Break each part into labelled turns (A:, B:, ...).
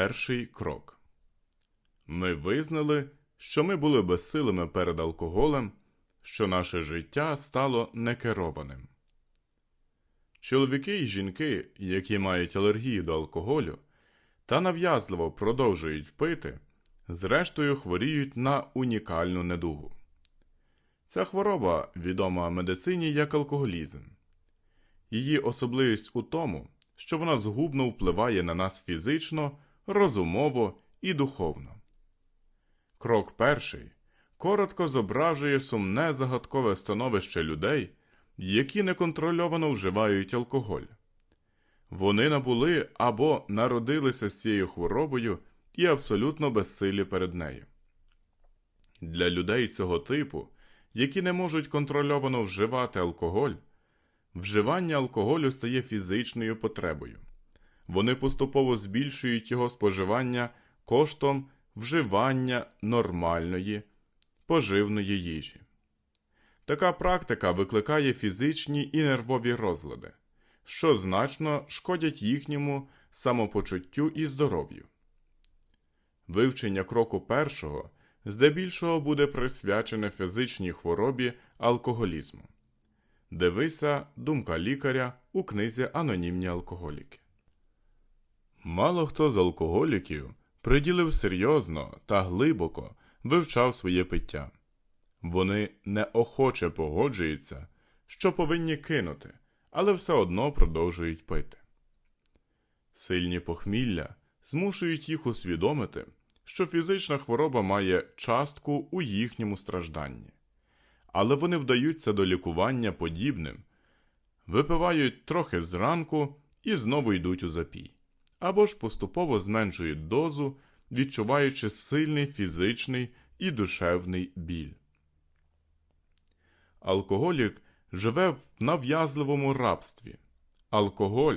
A: Перший крок. Ми визнали, що ми були безсилими перед алкоголем, що наше життя стало некерованим. Чоловіки і жінки, які мають алергію до алкоголю та нав'язливо продовжують пити, зрештою хворіють на унікальну недугу. Ця хвороба відома медицині як алкоголізм. Її особливість у тому, що вона згубно впливає на нас фізично, розумово і духовно. Крок перший коротко зображує сумне загадкове становище людей, які неконтрольовано вживають алкоголь. Вони набули або народилися з цією хворобою і абсолютно безсилі перед нею. Для людей цього типу, які не можуть контрольовано вживати алкоголь, вживання алкоголю стає фізичною потребою. Вони поступово збільшують його споживання коштом вживання нормальної поживної їжі. Така практика викликає фізичні і нервові розлади, що значно шкодять їхньому самопочуттю і здоров'ю. Вивчення кроку першого здебільшого буде присвячене фізичній хворобі алкоголізму. Дивися думка лікаря у книзі Анонімні алкоголіки. Мало хто з алкоголіків приділив серйозно та глибоко вивчав своє пиття. Вони неохоче погоджуються, що повинні кинути, але все одно продовжують пити. Сильні похмілля змушують їх усвідомити, що фізична хвороба має частку у їхньому стражданні, але вони вдаються до лікування подібним, випивають трохи зранку і знову йдуть у запій, або ж поступово зменшують дозу, відчуваючи сильний фізичний і душевний біль. Алкоголік живе в нав'язливому рабстві. Алкоголь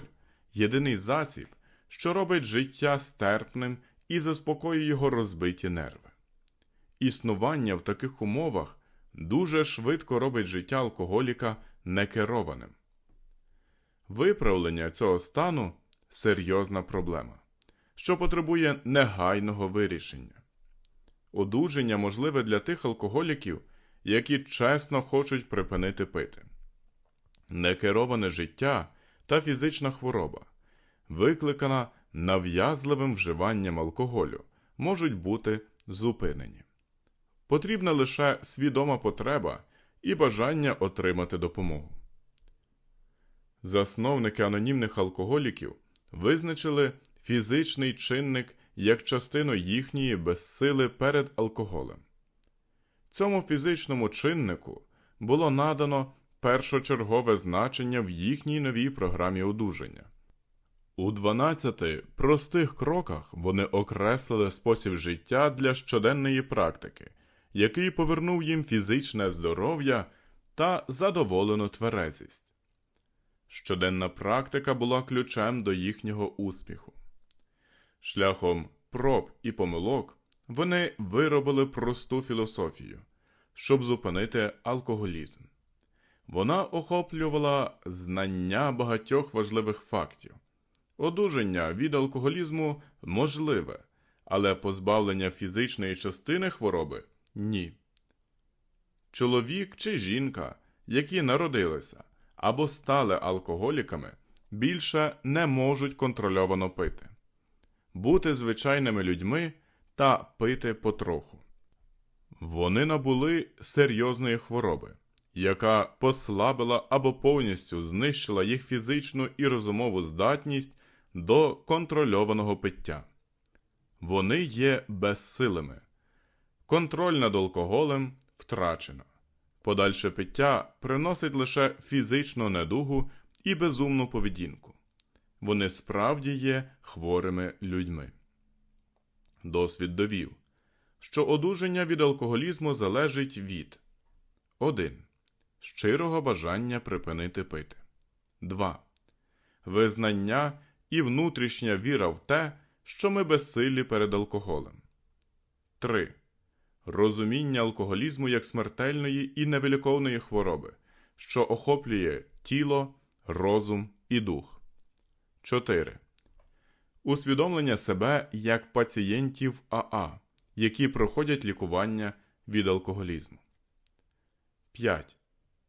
A: єдиний засіб, що робить життя стерпним і заспокоює його розбиті нерви. Існування в таких умовах дуже швидко робить життя алкоголіка некерованим. Виправлення цього стану серйозна проблема, що потребує негайного вирішення. Одужання можливе для тих алкоголіків, які чесно хочуть припинити пити. Некероване життя та фізична хвороба, викликана нав'язливим вживанням алкоголю, можуть бути зупинені. Потрібна лише свідома потреба і бажання отримати допомогу. Засновники анонімних алкоголіків визначили фізичний чинник як частину їхньої безсили перед алкоголем. Цьому фізичному чиннику було надано першочергове значення в їхній новій програмі одужання. У 12 простих кроках вони окреслили спосіб життя для щоденної практики, який повернув їм фізичне здоров'я та задоволену тверезість. Щоденна практика була ключем до їхнього успіху. Шляхом проб і помилок вони виробили просту філософію, щоб зупинити алкоголізм. Вона охоплювала знання багатьох важливих фактів. Одужання від алкоголізму можливе, але позбавлення фізичної частини хвороби ні. Чоловік чи жінка, які народилися або стали алкоголіками, більше не можуть контрольовано пити, бути звичайними людьми та пити потроху. Вони набули серйозної хвороби, яка послабила або повністю знищила їх фізичну і розумову здатність до контрольованого пиття. Вони є безсилими. Контроль над алкоголем втрачено. Подальше пиття приносить лише фізичну недугу і безумну поведінку. Вони справді є хворими людьми. Досвід довів, що одужання від алкоголізму залежить від 1. Щирого бажання припинити пити. 2. Визнання і внутрішня віра в те, що ми безсилі перед алкоголем. 3. Розуміння алкоголізму як смертельної і невиліковної хвороби, що охоплює тіло, розум і дух. 4. усвідомлення себе як пацієнтів АА, які проходять лікування від алкоголізму. 5.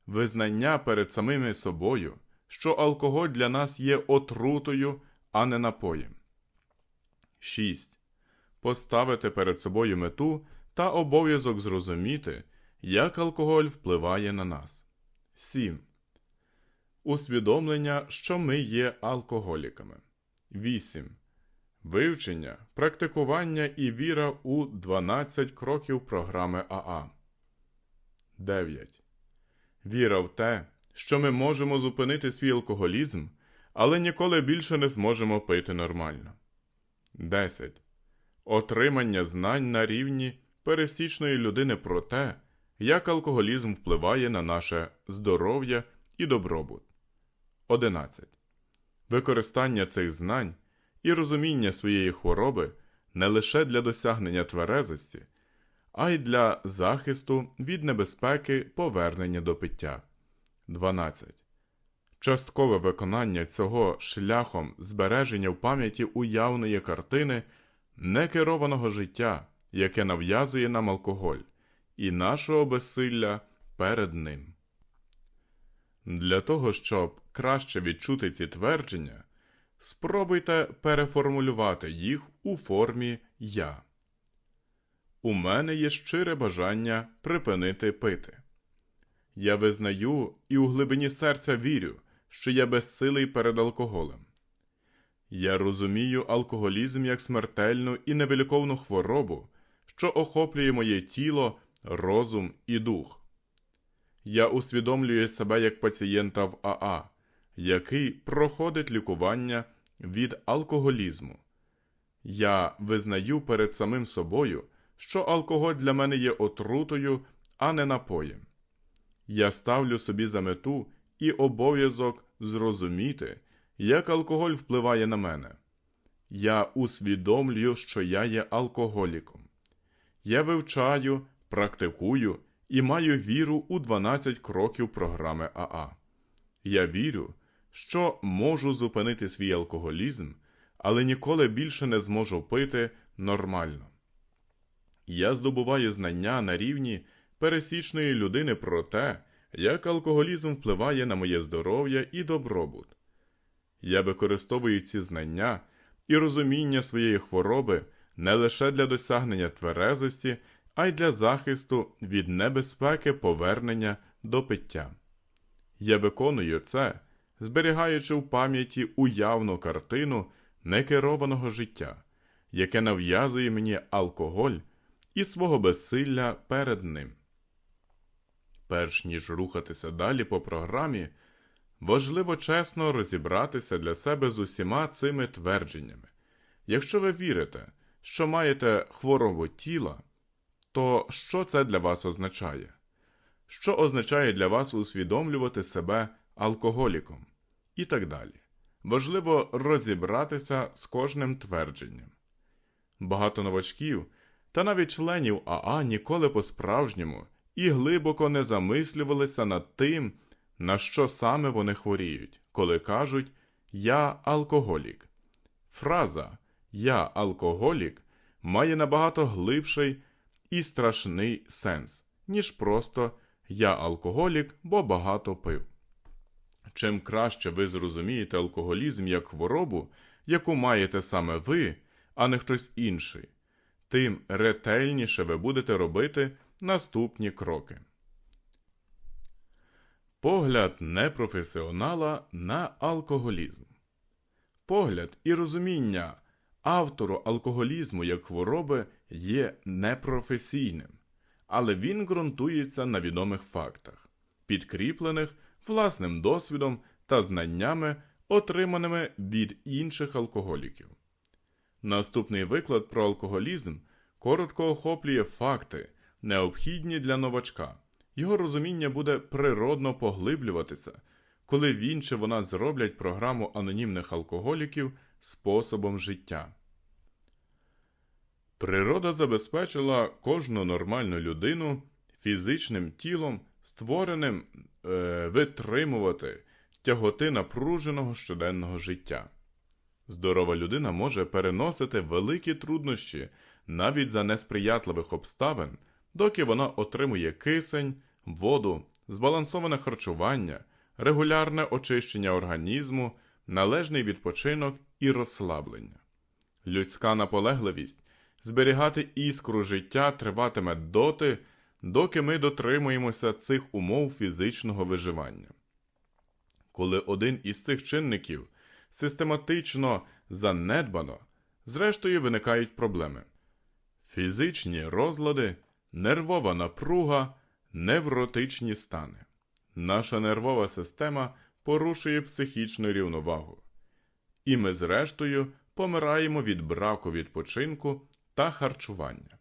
A: Визнання перед самими собою, що алкоголь для нас є отрутою, а не напоєм. 6. Поставити перед собою мету та обов'язок зрозуміти, як алкоголь впливає на нас. 7. Усвідомлення, що ми є алкоголіками. 8. Вивчення, практикування і віра у 12 кроків програми АА. 9. Віра в те, що ми можемо зупинити свій алкоголізм, але ніколи більше не зможемо пити нормально. 10. Отримання знань на рівні пересічної людини про те, як алкоголізм впливає на наше здоров'я і добробут. 11. Використання цих знань і розуміння своєї хвороби не лише для досягнення тверезості, а й для захисту від небезпеки повернення до пиття. 12. Часткове виконання цього шляхом збереження в пам'яті уявної картини некерованого життя, яке нав'язує нам алкоголь, і нашого безсилля перед ним. Для того, щоб краще відчути ці твердження, спробуйте переформулювати їх у формі я. У мене є щире бажання припинити пити. Я визнаю і у глибині серця вірю, що я безсилий перед алкоголем. Я розумію алкоголізм як смертельну і невиліковну хворобу, що охоплює моє тіло, розум і дух. Я усвідомлюю себе як пацієнта в АА, який проходить лікування від алкоголізму. Я визнаю перед самим собою, що алкоголь для мене є отрутою, а не напоєм. Я ставлю собі за мету і обов'язок зрозуміти, як алкоголь впливає на мене. Я усвідомлюю, що я є алкоголіком. Я вивчаю, практикую і маю віру у 12 кроків програми АА. Я вірю, що можу зупинити свій алкоголізм, але ніколи більше не зможу пити нормально. Я здобуваю знання на рівні пересічної людини про те, як алкоголізм впливає на моє здоров'я і добробут. Я використовую ці знання і розуміння своєї хвороби не лише для досягнення тверезості, а й для захисту від небезпеки повернення до пиття. Я виконую це, зберігаючи в пам'яті уявну картину некерованого життя, яке нав'язує мені алкоголь і свого безсилля перед ним. Перш ніж рухатися далі по програмі, важливо чесно розібратися для себе з усіма цими твердженнями. Якщо ви вірите, що маєте хворобу тіла, то що це для вас означає? Що означає для вас усвідомлювати себе алкоголіком? І так далі. Важливо розібратися з кожним твердженням. Багато новачків та навіть членів АА ніколи по-справжньому і глибоко не замислювалися над тим, на що саме вони хворіють, коли кажуть Я алкоголік. Фраза Я алкоголік має набагато глибший і страшний сенс, ніж просто Я алкоголік, бо багато пив. Чим краще ви зрозумієте алкоголізм як хворобу, яку маєте саме ви, а не хтось інший, тим ретельніше ви будете робити наступні кроки. Погляд непрофесіонала на алкоголізм. Погляд і розуміння автору алкоголізму як хвороби є непрофесійним, але він ґрунтується на відомих фактах, підкріплених власним досвідом та знаннями, отриманими від інших алкоголіків. Наступний виклад про алкоголізм коротко охоплює факти, необхідні для новачка. Його розуміння буде природно поглиблюватися, коли він чи вона зроблять програму анонімних алкоголіків способом життя. Природа забезпечила кожну нормальну людину фізичним тілом, створеним е, витримувати тяготи напруженого щоденного життя. Здорова людина може переносити великі труднощі навіть за несприятливих обставин, доки вона отримує кисень, воду, збалансоване харчування, регулярне очищення організму, належний відпочинок і розслаблення. Людська наполегливість зберігати іскру життя триватиме доти, доки ми дотримуємося цих умов фізичного виживання. Коли один із цих чинників систематично занедбано, зрештою виникають проблеми: фізичні розлади, нервова напруга, невротичні стани. Наша нервова система порушує психічну рівновагу. І ми, зрештою, помираємо від браку відпочинку та харчування.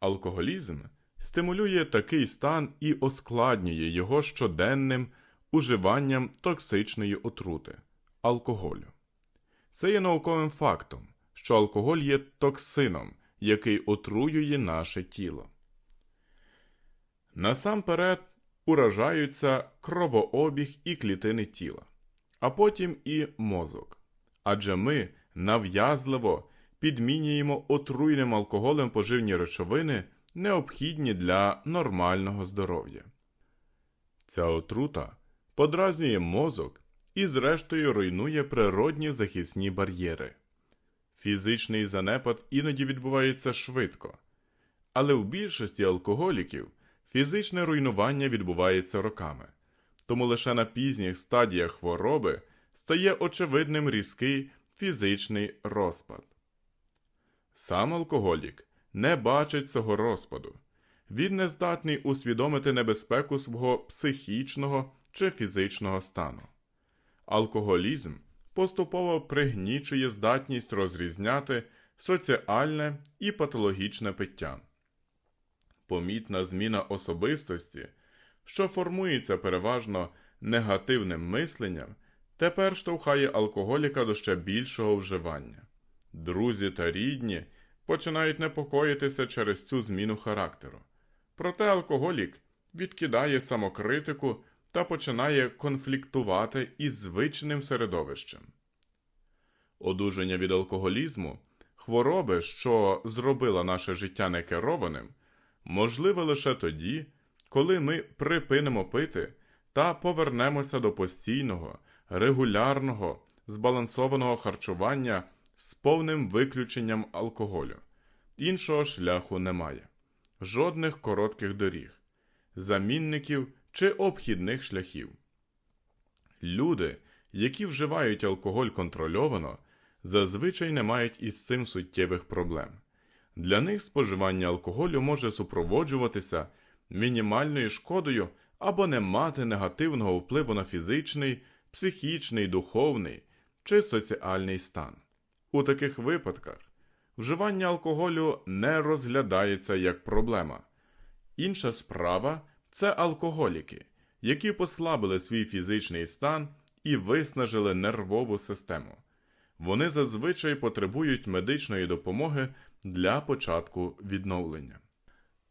A: Алкоголізм стимулює такий стан і оскладнює його щоденним уживанням токсичної отрути алкоголю. Це є науковим фактом, що алкоголь є токсином, який отруює наше тіло. Насамперед уражаються кровообіг і клітини тіла, а потім і мозок. Адже ми нав'язливо підмінюємо отруйним алкоголем поживні речовини, необхідні для нормального здоров'я. Ця отрута подразнює мозок і, зрештою, руйнує природні захисні бар'єри. Фізичний занепад іноді відбувається швидко, але в більшості алкоголіків фізичне руйнування відбувається роками, тому лише на пізніх стадіях хвороби стає очевидним різкий фізичний розпад. Сам алкоголік не бачить цього розпаду, він не здатний усвідомити небезпеку свого психічного чи фізичного стану. Алкоголізм поступово пригнічує здатність розрізняти соціальне і патологічне пиття. Помітна зміна особистості, що формується переважно негативним мисленням, тепер штовхає алкоголіка до ще більшого вживання. Друзі та рідні починають непокоїтися через цю зміну характеру. Проте алкоголік відкидає самокритику та починає конфліктувати із звичним середовищем. Одужання від алкоголізму, хвороби, що зробила наше життя некерованим, можливе лише тоді, коли ми припинимо пити та повернемося до постійного, регулярного, збалансованого харчування з повним виключенням алкоголю. Іншого шляху немає, жодних коротких доріг, замінників чи обхідних шляхів. Люди, які вживають алкоголь контрольовано, зазвичай не мають із цим суттєвих проблем. Для них споживання алкоголю може супроводжуватися мінімальною шкодою або не мати негативного впливу на фізичний, психічний, духовний чи соціальний стан. У таких випадках вживання алкоголю не розглядається як проблема. Інша справа це алкоголіки, які послабили свій фізичний стан і виснажили нервову систему. Вони зазвичай потребують медичної допомоги для початку відновлення.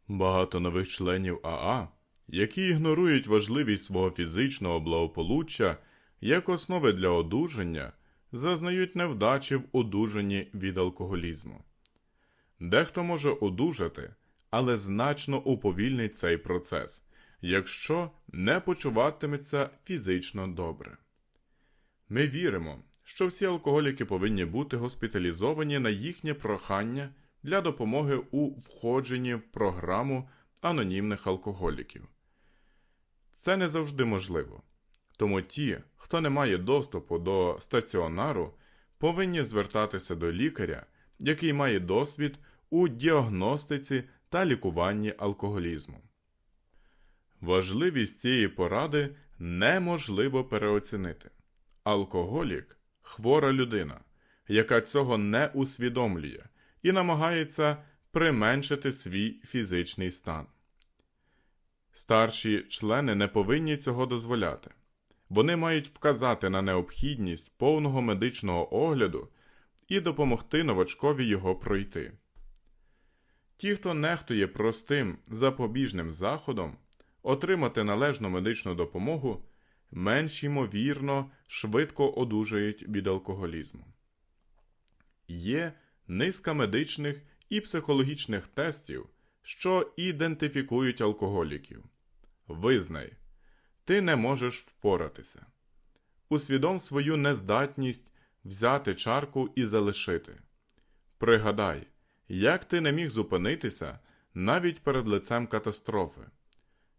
A: Багато нових членів АА, які ігнорують важливість свого фізичного благополуччя як основи для одужання, зазнають невдачі в одужанні від алкоголізму. Дехто може одужати, але значно уповільнить цей процес, якщо не почуватиметься фізично добре. Ми віримо, що всі алкоголіки повинні бути госпіталізовані на їхнє прохання для допомоги у входженні в програму анонімних алкоголіків. Це не завжди можливо, тому ті, хто не має доступу до стаціонару, повинні звертатися до лікаря, який має досвід у діагностиці та лікуванні алкоголізму. Важливість цієї поради неможливо переоцінити. Алкоголік хвора людина, яка цього не усвідомлює і намагається применшити свій фізичний стан. Старші члени не повинні цього дозволяти. Вони мають вказати на необхідність повного медичного огляду і допомогти новачкові його пройти. Ті, хто нехтує простим запобіжним заходом, отримати належну медичну допомогу, менш ймовірно швидко одужають від алкоголізму. Є низка медичних і психологічних тестів, що ідентифікують алкоголіків. Визнай, ти не можеш впоратися. Усвідом свою нездатність взяти чарку і залишити. Пригадай, як ти не міг зупинитися навіть перед лицем катастрофи.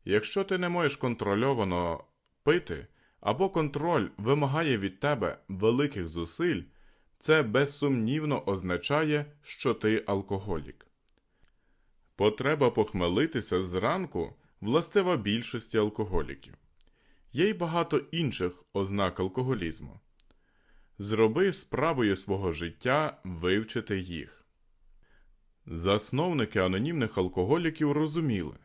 A: Якщо ти не можеш контрольовано пити, або контроль вимагає від тебе великих зусиль, це безсумнівно означає, що ти алкоголік. Потреба похмелитися зранку властива більшості алкоголіків. Є й багато інших ознак алкоголізму. Зроби справою свого життя вивчити їх. Засновники анонімних алкоголіків розуміли,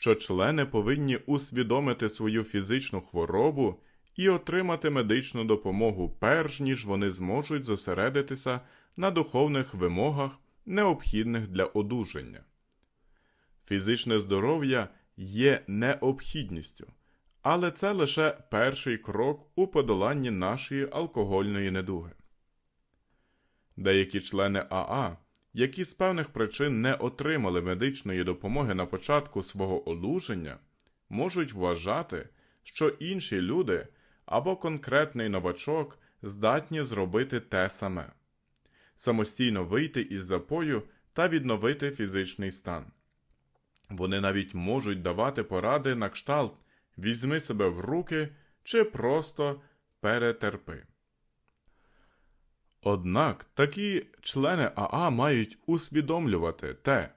A: що члени повинні усвідомити свою фізичну хворобу і отримати медичну допомогу, перш ніж вони зможуть зосередитися на духовних вимогах, необхідних для одужання. Фізичне здоров'я є необхідністю, але це лише перший крок у подоланні нашої алкогольної недуги. Деякі члени АА, які з певних причин не отримали медичної допомоги на початку свого одужання, можуть вважати, що інші люди або конкретний новачок здатні зробити те саме самостійно вийти із запою та відновити фізичний стан. Вони навіть можуть давати поради на кшталт візьми себе в руки чи просто перетерпи. Однак такі члени АА мають усвідомлювати те,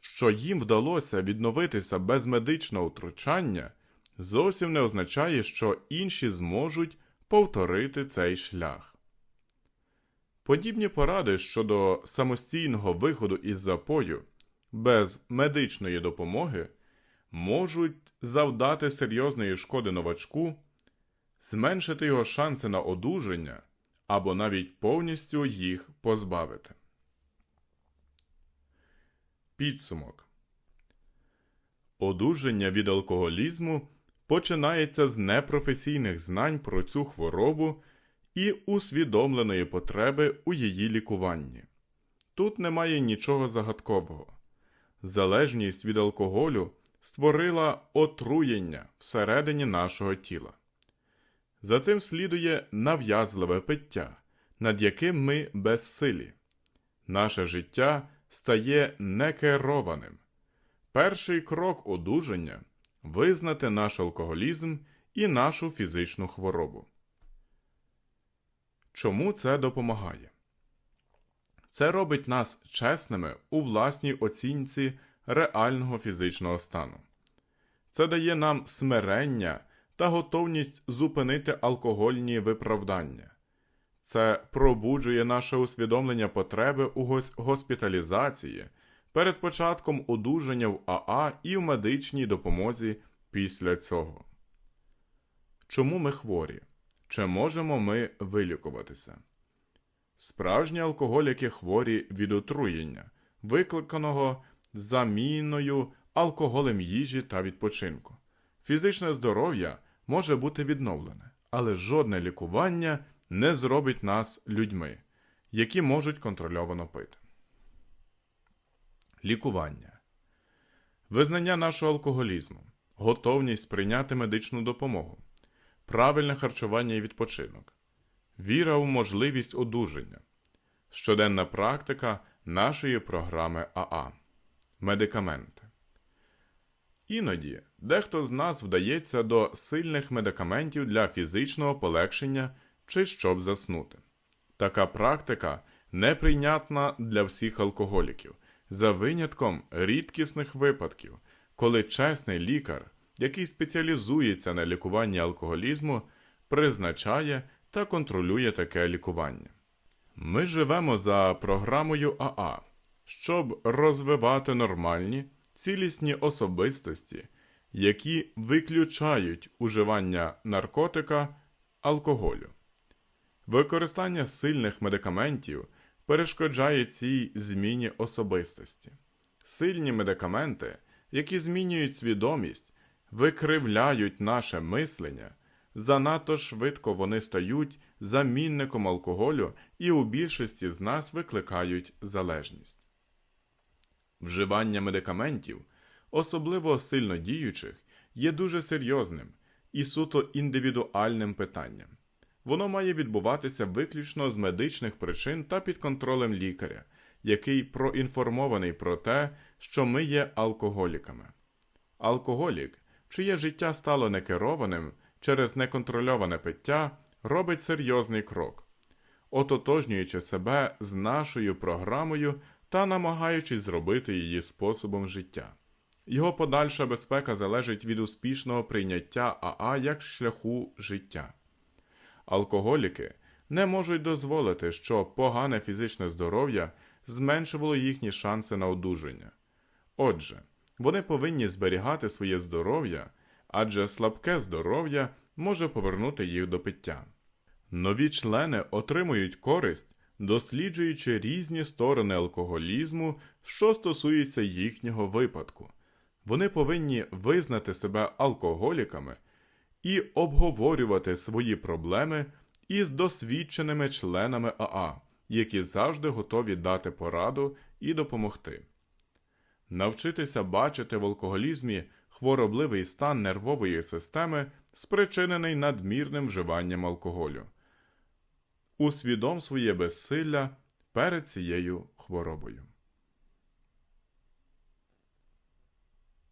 A: що їм вдалося відновитися без медичного втручання, зовсім не означає, що інші зможуть повторити цей шлях. Подібні поради щодо самостійного виходу із запою без медичної допомоги можуть завдати серйозної шкоди новачку, зменшити його шанси на одужання або навіть повністю їх позбавити. Підсумок Одужання від алкоголізму починається з непрофесійних знань про цю хворобу і усвідомленої потреби у її лікуванні. Тут немає нічого загадкового. Залежність від алкоголю створила отруєння всередині нашого тіла. За цим слідує нав'язливе пиття, над яким ми безсилі. Наше життя стає некерованим. Перший крок одужання визнати наш алкоголізм і нашу фізичну хворобу. Чому це допомагає? Це робить нас чесними у власній оцінці реального фізичного стану. Це дає нам смирення та готовність зупинити алкогольні виправдання. Це пробуджує наше усвідомлення потреби у госпіталізації перед початком одужання в АА і в медичній допомозі після цього. Чому ми хворі? Чи можемо ми вилікуватися? Справжні алкоголіки хворі від отруєння, викликаного заміною алкоголем їжі та відпочинку. Фізичне здоров'я може бути відновлене, але жодне лікування не зробить нас людьми, які можуть контрольовано пити. Лікування. Визнання нашого алкоголізму, готовність прийняти медичну допомогу, правильне харчування і відпочинок, віра у можливість одужання, щоденна практика нашої програми АА, медикаменти. Іноді дехто з нас вдається до сильних медикаментів для фізичного полегшення чи щоб заснути. Така практика неприйнятна для всіх алкоголіків, за винятком рідкісних випадків, коли чесний лікар, який спеціалізується на лікуванні алкоголізму, призначає та контролює таке лікування. Ми живемо за програмою АА, щоб розвивати нормальні, цілісні особистості, які виключають уживання наркотика, алкоголю. Використання сильних медикаментів перешкоджає цій зміні особистості. Сильні медикаменти, які змінюють свідомість, викривляють наше мислення, занадто швидко вони стають замінником алкоголю і у більшості з нас викликають залежність. Вживання медикаментів, особливо сильно діючих, є дуже серйозним і суто індивідуальним питанням. Воно має відбуватися виключно з медичних причин та під контролем лікаря, який проінформований про те, що ми є алкоголіками. Алкоголік, чиє життя стало некерованим через неконтрольоване пиття, робить серйозний крок, ототожнюючи себе з нашою програмою та намагаючись зробити її способом життя. Його подальша безпека залежить від успішного прийняття АА як шляху життя. Алкоголіки не можуть дозволити, щоб погане фізичне здоров'я зменшувало їхні шанси на одужання. Отже, вони повинні зберігати своє здоров'я, адже слабке здоров'я може повернути їх до пиття. Нові члени отримують користь, досліджуючи різні сторони алкоголізму, що стосуються їхнього випадку. Вони повинні визнати себе алкоголіками і обговорювати свої проблеми із досвідченими членами АА, які завжди готові дати пораду і допомогти. Навчитися бачити в алкоголізмі хворобливий стан нервової системи, спричинений надмірним вживанням алкоголю. Усвідом своє безсилля перед цією хворобою.